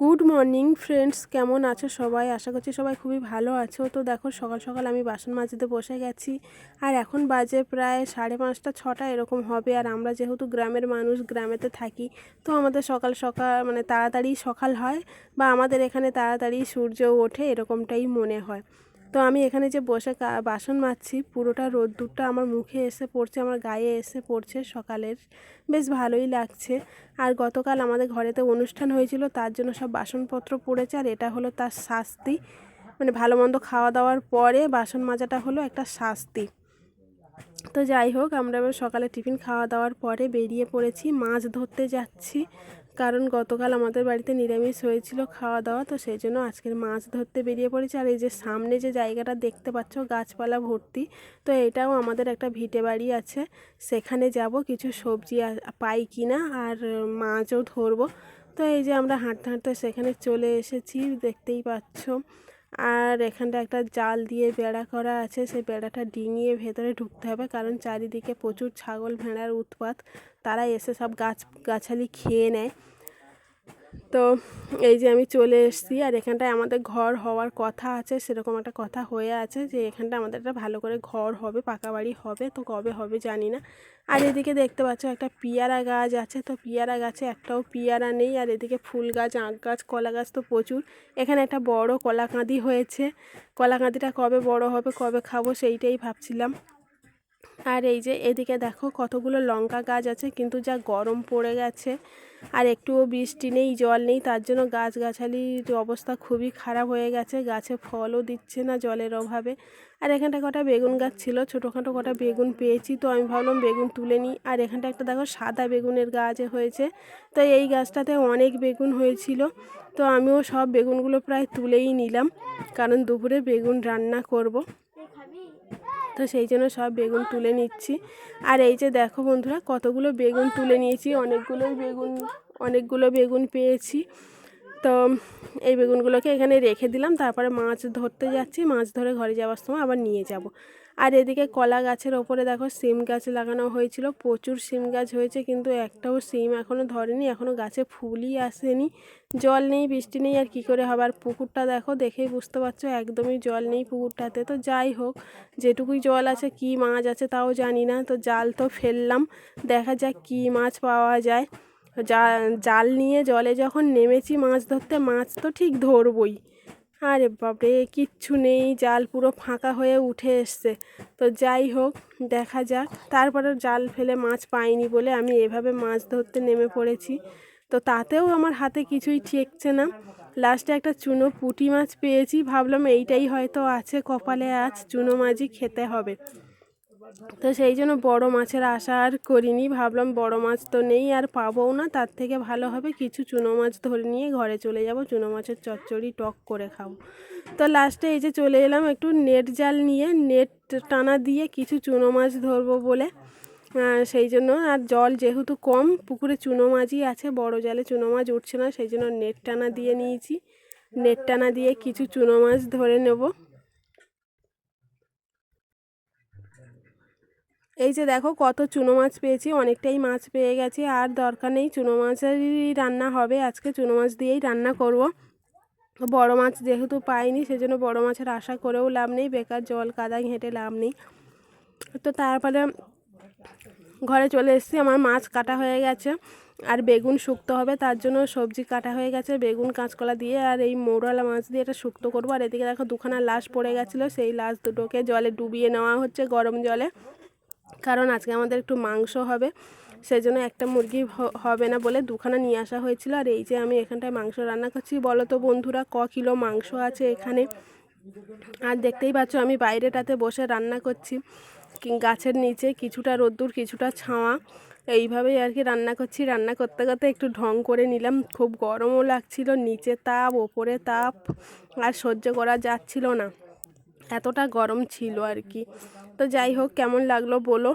Good morning friends কেমন আছো সবাই? আশা করছি সবাই খুবই ভালো আছো। তো দেখো, সকাল সকাল আমি বাসন মাজতে বসে গেছি। আর এখন বাজে প্রায় সাড়ে পাঁচটা, ছটা এরকম হবে। আর আমরা যেহেতু গ্রামের মানুষ, গ্রামেতে থাকি, তো আমাদের সকাল সকাল মানে তাড়াতাড়ি সকাল হয় বা আমাদের এখানে তাড়াতাড়ি সূর্য ওঠে এরকমটাই মনে হয়। তো আমি এখানে যে বসে বাসন মাজছি, পুরোটা রোদ্দুরটা আমার মুখে এসে পড়ছে, আমার গায়ে এসে পড়ছে সকালের। বেশ ভালোই লাগছে। আর গতকাল আমাদের ঘরেতে অনুষ্ঠান হয়েছিল, তার জন্য সব বাসনপত্র পড়েছে, আর এটা হলো তার শাস্তি। মানে ভালো মন্দ খাওয়া দাওয়ার পরে বাসন মাজাটা হলো একটা শাস্তি। তো যাই হোক, আমরা এবার সকালে টিফিন খাওয়া দাওয়ার পরে বেরিয়ে পড়েছি। মাছ ধরতে যাচ্ছি, কারণ গতকাল আমাদের বাড়িতে নিরামিষ হয়েছিল খাওয়া দাওয়া, তো সেই জন্য আজকের মাছ ধরতে বেরিয়ে পড়েছি। আর এই যে সামনে যে জায়গাটা দেখতে পাচ্ছ, গাছপালা ভর্তি, তো এটাও আমাদের একটা ভিটে বাড়ি আছে। সেখানে যাব, কিছু সবজি পাই কিনা, আর মাছও ধরবো। তো এই যে আমরা হাঁটতে হাঁটতে সেখানে চলে এসেছি, দেখতেই পাচ্ছ। আর এখানটা একটা জাল দিয়ে বেড়া করা আছে। সেই বেড়াটা ডিঙিয়ে ভেতরে ঢুকতে হবে, কারণ চারিদিকে প্রচুর ছাগল, ভেড়ার উৎপাত। তারা এসে সব গাছ, গাছালি খেয়ে নেয়। তো এই যে আমি চলে এসেছি আর এখানটায় আমাদের ঘর হওয়ার কথা আছে, সেরকম একটা কথা হয়ে আছে যে এখানটা আমাদের একটা ভালো করে ঘর হবে, পাকা বাড়ি হবে, তো কবে হবে জানি না। আর এদিকে দেখতে পাচ্ছ একটা পিয়ারা গাছ আছে, তো পিয়ারা গাছে একটাও পিয়ারা নেই আর এদিকে ফুল গাছ আঁক গাছ, কলা গাছ তো প্রচুর। এখানে একটা বড় কলা কাঁদি হয়েছে। কলা কাঁদিটা কবে বড় হবে, কবে খাব সেইটাই ভাবছিলাম। আর এই যে এদিকে দেখো কতগুলো লঙ্কা গাছ আছে, কিন্তু যা গরম পড়ে গেছে। আর একটুও বৃষ্টি নেই, জল নেই, তার জন্য গাছগাছালির অবস্থা খুবই খারাপ হয়ে গেছে। গাছে ফলও দিচ্ছে না জলের অভাবে। আর এখানটা কটা বেগুন গাছ ছিল, ছোটোখাটো কটা বেগুন পেয়েছি, তো আমি ভাবলাম বেগুন তুলে নিই। আর এখানটা একটা দেখো সাদা বেগুনের গাছ হয়েছে, তো এই গাছটাতে অনেক বেগুন হয়েছিল, তো আমিও সব বেগুনগুলো প্রায় তুলেই নিলাম, কারণ দুপুরে বেগুন রান্না করব। তো সেই জন্য সব বেগুন তুলে নিচ্ছি। আর এই যে দেখো বন্ধুরা, কতগুলো বেগুন তুলে নিয়েছি অনেকগুলোই বেগুন, অনেকগুলো বেগুন পেয়েছি। তো এই বেগুনগুলোকে এখানে রেখে দিলাম, তারপরে মাছ ধরতে যাচ্ছি, মাছ ধরে ঘরে যাওয়ার সময় আবার নিয়ে যাব। আর এদিকে কলা গাছের ওপরে দেখো সিম গাছ লাগানো হয়েছিল, প্রচুর সিম গাছ হয়েছে, কিন্তু একটাও সিম এখনও ধরেনি এখনও গাছে ফুলই আসেনি। জল নেই, বৃষ্টি নেই, আর কি করে হবে? আর পুকুরটা দেখো, দেখেই বুঝতে পারছ, একদমই জল নেই পুকুরটাতে। তো যাই হোক, যেটুকুই জল আছে, কি মাছ আছে তাও জানি না, তো জাল তো ফেললাম, দেখা যাক কি মাছ পাওয়া যায়। জাল নিয়ে জলে যখন নেমেছি মাছ ধরতে, মাছ তো ঠিক ধরবই। আরে বাপরে, কিচ্ছু নেই, জাল পুরো ফাঁকা হয়ে উঠে এসছে। তো যাই হোক, দেখা যাক। তারপরে জাল ফেলে মাছ পাইনি বলে আমি এভাবে মাছ ধরতে নেমে পড়েছি। তো তাতেও আমার হাতে কিছুই ঠেকছে না। লাস্টে একটা চুনো পুঁটি মাছ পেয়েছি, ভাবলাম এইটাই হয়তো আছে কপালে, আজ চুনো মাছই খেতে হবে। তো সেই জন্য বড় মাছের আশা আর করিনি। ভাবলাম বড় মাছ তো নেই, আর পাবোও না। তার থেকে ভালো হবে কিছু চুনো মাছ ধরে নিয়ে ঘরে চলে যাব, চুনো মাছের চচ্চড়ি টক করে খাব। তো লাস্টে এই যে চলে এলাম একটু নেট জাল নিয়ে, নেট টানা দিয়ে কিছু চুনো মাছ ধরবো বলে। সেই জন্য আর জল যেহেতু কম, পুকুরে চুনো মাছই আছে, বড় জালে চুনো মাছ উঠছে না, সেই জন্য নেট টানা দিয়ে নিয়েছি। নেট টানা দিয়ে কিছু চুনো মাছ ধরে নেব। এই যে দেখো কত চুনো মাছ পেয়েছি, অনেকটাই মাছ পেয়ে গেছি। আর দরকার নেই, চুনো মাছেরই রান্না হবে। আজকে চুনো মাছ দিয়েই রান্না করব। বড় মাছ যেহেতু পাইনি, সেজন্য বড় মাছের আশা করেও লাভ নেই। বেকার জল কাদা ঘেঁটে লাভ নেই। তো তারপরে ঘরে চলে এসেছি। আমার মাছ কাটা হয়ে গেছে। আর বেগুন শুক্তো হবে, তার জন্য সবজি কাটা হয়ে গেছে। বেগুন, কাঁচকলা দিয়ে আর এই মৌরালা মাছ দিয়ে এটা শুক্তো করব। আর এদিকে দেখো দুখানা লাশ পড়ে গেছিল। সেই লাশ দুটোকে জলে ডুবিয়ে নেওয়া হচ্ছে গরম জলে। কারণ আজকে আমাদের একটু মাংস হবে সেই জন্য একটা মুরগি হবে না বলে দুখানা নিয়ে আসা হয়েছিল। আর এই যে আমি এখানটায় মাংস রান্না করছি, বলো তো বন্ধুরা ক কিলো মাংস আছে এখানে? আর দেখতেই পাচ্ছ আমি বাইরেটাতে বসে রান্না করছি। গাছের নিচে কিছুটা রোদ্দুর, কিছুটা ছাওয়া, এইভাবেই আর কি রান্না করছি। রান্না করতে করতে একটু ঢং করে নিলাম। খুব গরমও লাগছিল, নিচে তাপ, ওপরে তাপ, আর সহ্য করা যাচ্ছিল না। এতটা গরম ছিল আর কি। তো যাই হোক কেমন লাগল বলো?